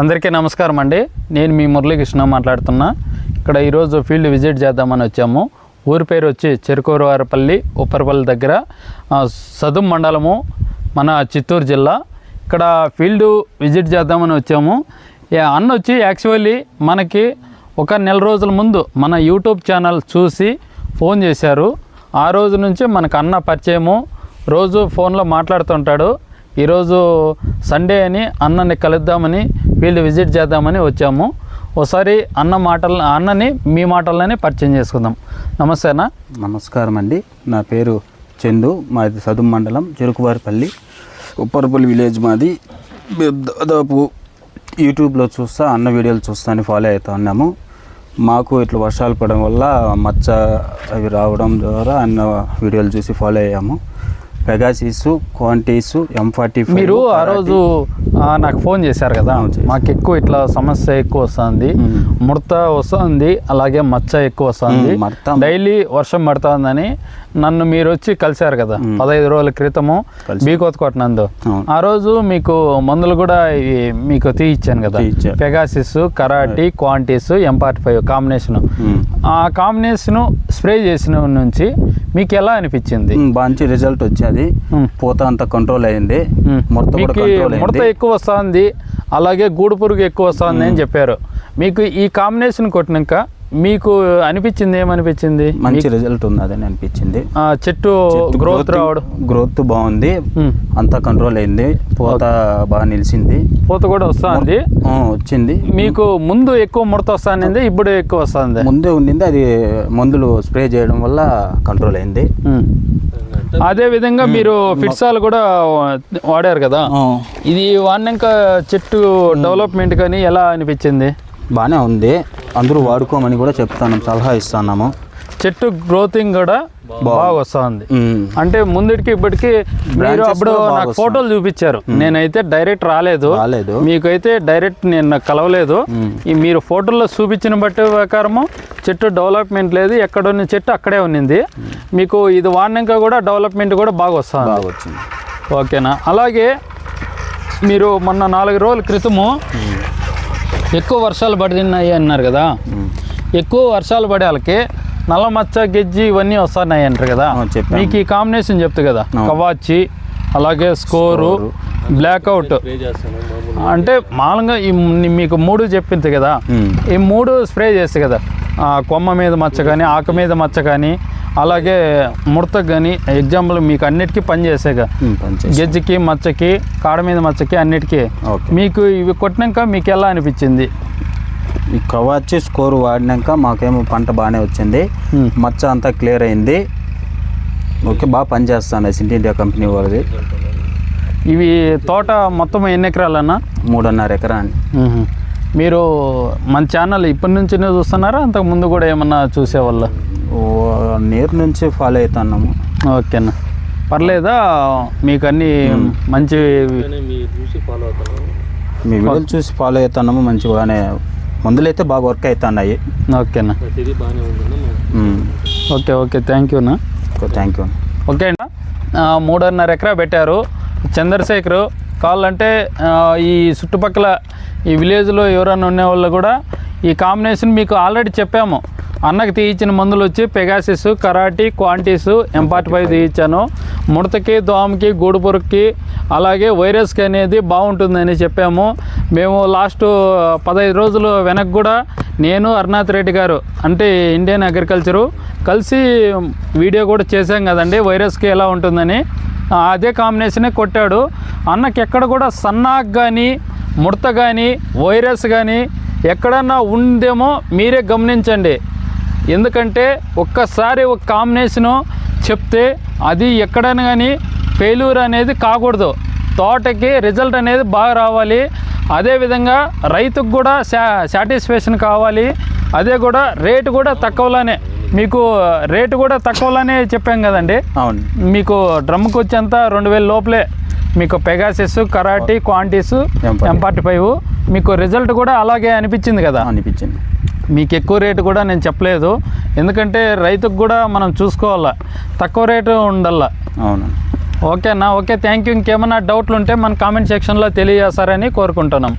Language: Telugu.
అందరికీ నమస్కారం అండి. నేను మీ మురళీకృష్ణ మాట్లాడుతున్నా. ఇక్కడ ఈరోజు ఫీల్డ్ విజిట్ చేద్దామని వచ్చాము. ఊరి పేరు వచ్చి చెరుకూరువారపల్లి ఉప్పరపల్లి దగ్గర సదుం మండలము మన చిత్తూరు జిల్లా. ఇక్కడ ఫీల్డ్ విజిట్ చేద్దామని వచ్చాము. అన్న వచ్చి యాక్చువల్లీ మనకి ఒక నెల రోజుల ముందు మన యూట్యూబ్ ఛానల్ చూసి ఫోన్ చేశారు. ఆ రోజు నుంచి మనకు అన్న పరిచయము. రోజు ఫోన్లో మాట్లాడుతుంటాడు. ఈరోజు సండే అని అన్నని కలుద్దామని ఫీల్డ్ విజిట్ చేద్దామని వచ్చాము. ఒకసారి అన్న మాటల అన్నని మీ మాటల్లోనే పరిచయం చేసుకుందాం. నమస్తే అన్న. నమస్కారం అండి. నా పేరు చందు. మాది సదుం మండలం చెరుకువారిపల్లి ఉప్పరపల్లి విలేజ్ మాది. దాదాపు యూట్యూబ్లో చూస్తా అన్న వీడియోలు చూస్తాను ఫాలో అవుతా ఉన్నాము. మాకు ఇట్లా వర్షాలు పడడం వల్ల మచ్చ అవి రావడం ద్వారా అన్న వీడియోలు చూసి ఫాలో అయ్యాము. పెగాసిస్ క్వాంటీస్ ఎం ఫార్టీ మీరు ఆ రోజు నాకు ఫోన్ చేశారు కదా. మాకు ఎక్కువ ఇట్లా సమస్య ఎక్కువ వస్తుంది. ముడత వస్తుంది అలాగే మచ్చ ఎక్కువ వస్తుంది. డైలీ వర్షం పడుతుందని నన్ను మీరు వచ్చి కలిశారు కదా. పదహైదు రోజుల క్రితము. బీకోత్ కొట్టినందు. ఆ రోజు మీకు మందులు కూడా మీకు తీయిచ్చాను కదా. Pegasus Karate Quantis M forty five combination. ఆ కాంబినేషన్ స్ప్రే చేసిన నుంచి మీకు ఎలా అనిపించింది? మంచి రిజల్ట్ వచ్చేది మ్మ్. పూత అంతా కంట్రోల్ అయింది. మొత్తం కూడా మీకు కంట్రోల్ ముడత ఎక్కువ వస్తుంది అలాగే గూడు పురుగు ఎక్కువ వస్తుంది అని చెప్పారు మీకు ఈ కాంబినేషన్ కొట్టినాక మీకు అనిపించింది ఏమనిపించింది? మంచి రిజల్ట్ ఉన్నదని అనిపించింది. ఆ, చెట్టు గ్రోత్ రావడం. గ్రోత్ బాగుంది. అంతా కంట్రోల్ అయింది. పూత బాగా నిలిచింది. పూత కూడా వస్తుంది ఆ, వచ్చింది. మీకు ముందు ఎక్కువ ముడత వస్తుంది ఇప్పుడు ఎక్కువ వస్తుంది ముందే ఉండింది అది మందులు స్ప్రే చేయడం వల్ల కంట్రోల్ అయింది. అదే విధంగా మీరు ఫిట్సాలు కూడా వాడారు కదా? ఇది వాడినాక చెట్టు డెవలప్మెంట్ కానీ ఎలా అనిపించింది? బాగానే ఉంది. అందరూ వాడుకోమని కూడా చెప్తాను సలహా ఇస్తున్నాము. చెట్టు గ్రోతింగ్ కూడా బాగా వస్తుంది. అంటే ముందుకి ఇప్పటికి మీరు అప్పుడు నాకు. ఫోటోలు చూపించారు. నేనైతే డైరెక్ట్ రాలేదు. రాలేదు. మీకైతే డైరెక్ట్ నేను కలవలేదు. ఈ మీరు ఫోటోలో చూపించిన బట్టి ప్రకారము చెట్టు డెవలప్మెంట్ లేదు. ఎక్కడ ఉన్న చెట్టు అక్కడే ఉన్నింది. మీకు ఇది వాడినాక కూడా డెవలప్మెంట్ కూడా బాగా వస్తుంది ఓకేనా? అలాగే మీరు మొన్న నాలుగు రోజుల క్రితము ఎక్కువ వర్షాలు పడినాయి అన్నారు కదా. ఎక్కువ వర్షాలు పడే వాళ్ళకి నల్ల మచ్చ గెజ్జి ఇవన్నీ వస్తున్నాయి అంటారు కదా. మీకు ఈ కాంబినేషన్ చెప్తా కదా. కవాచి అలాగే స్కోరు బ్లాక్అవుట్ అంటే మామూలుగా ఈ మీకు మూడు చెప్పింది కదా. ఈ మూడు స్ప్రే చేస్తే కదా ఆ, కొమ్మ మీద మచ్చ కానీ ఆకు మీద మచ్చ కానీ అలాగే ముడతకు కానీ ఎగ్జాంపుల్ మీకు అన్నిటికీ పని చేసేగా. ఉమ్, పనిచేసి గెజ్జికి మచ్చకి కాడ మీద మచ్చకి అన్నిటికీ. మీకు ఇవి కొట్టినాక మీకు ఎలా అనిపించింది? ఈ కవాచి స్కోర్ వాడినాక మాకేమో పంట బాగానే వచ్చింది. మచ్చ అంతా క్లియర్ అయింది. ఓకే బాగా పనిచేస్తాను సింటి ఇండియా కంపెనీ వాళ్ళది. ఇవి తోట మొత్తం ఎన్ని ఎకరాలన్నా? మూడున్నర ఎకరా అండి. మీరు మన ఛానల్ ఇప్పటి నుంచినే చూస్తున్నారా? అంతకు ముందు కూడా ఏమన్నా చూసేవాళ్ళ? నీరు నుంచి ఫాలో అవుతున్నాము. ఓకేనా పర్లేదా? మీకు అన్ని మంచి మీ వీడియోలు చూసి ఫాలో అవుతున్నాము మంచిగానే మందులు అయితే బాగా వర్క్ అవుతున్నాయి. ఓకేనా ఓకే ఓకే. థ్యాంక్ యూనా థ్యాంక్ యూ ఓకే అండి మూడున్నర ఎకరా పెట్టారు. చంద్రశేఖర్ కావాలంటే ఈ చుట్టుపక్కల ఈ విలేజ్లో ఎవరైనా ఉన్న వాళ్ళు కూడా ఈ కాంబినేషన్ మీకు ఆల్రెడీ చెప్పాము. అన్నకి తీయించిన మందులు వచ్చి పెగాసిస్ కరాటీ క్వాంటీస్ ఎంపార్ట్ ఫైవ్ తీయించాను ముడతకి దోమకి గూడుపురుక్కి అలాగే వైరస్కి అనేది బాగుంటుందని చెప్పాము. మేము లాస్ట్ పదహైదు రోజులు వెనక్కి కూడా నేను అరుణాథ్ రెడ్డి గారు అంటే ఇండియన్ అగ్రికల్చరు కలిసి వీడియో కూడా చేశాం కదండి వైరస్కి ఎలా ఉంటుందని. అదే కాంబినేషనే కొట్టాడు. అన్నకి ఎక్కడ కూడా సన్నాక్ కానీ ముడత కానీ వైరస్ కానీ ఎక్కడన్నా ఉందేమో మీరే గమనించండి. ఎందుకంటే ఒక్కసారి ఒక కాంబినేషను చెప్తే అది ఎక్కడైనా కానీ ఫెయిల్యూర్ అనేది కాకూడదు. తోటకి రిజల్ట్ అనేది బాగా రావాలి. అదేవిధంగా రైతుకు కూడా శా సాటిస్ఫాక్షన్ కావాలి. అదే కూడా రేటు కూడా తక్కువలోనే. మీకు రేటు కూడా తక్కువలోనే చెప్పాం కదండి. అవును. మీకు డ్రమ్కి వచ్చేంత రెండు వేల లోపలే. మీకు Pegasus Karate Quantis M45. M forty five మీకు రిజల్ట్ కూడా అలాగే అనిపించింది కదా. అనిపించింది. మీకు ఎక్కువ రేటు కూడా నేను చెప్పలేదు. ఎందుకంటే రైతుకు కూడా మనం చూసుకోవాలా. తక్కువ రేటు ఉండాల అవును. ఓకేనా? ఓకే థ్యాంక్ యూ ఇంకేమైనా డౌట్లు ఉంటే మన కామెంట్ సెక్షన్లో తెలియజేస్తారని కోరుకుంటున్నాం.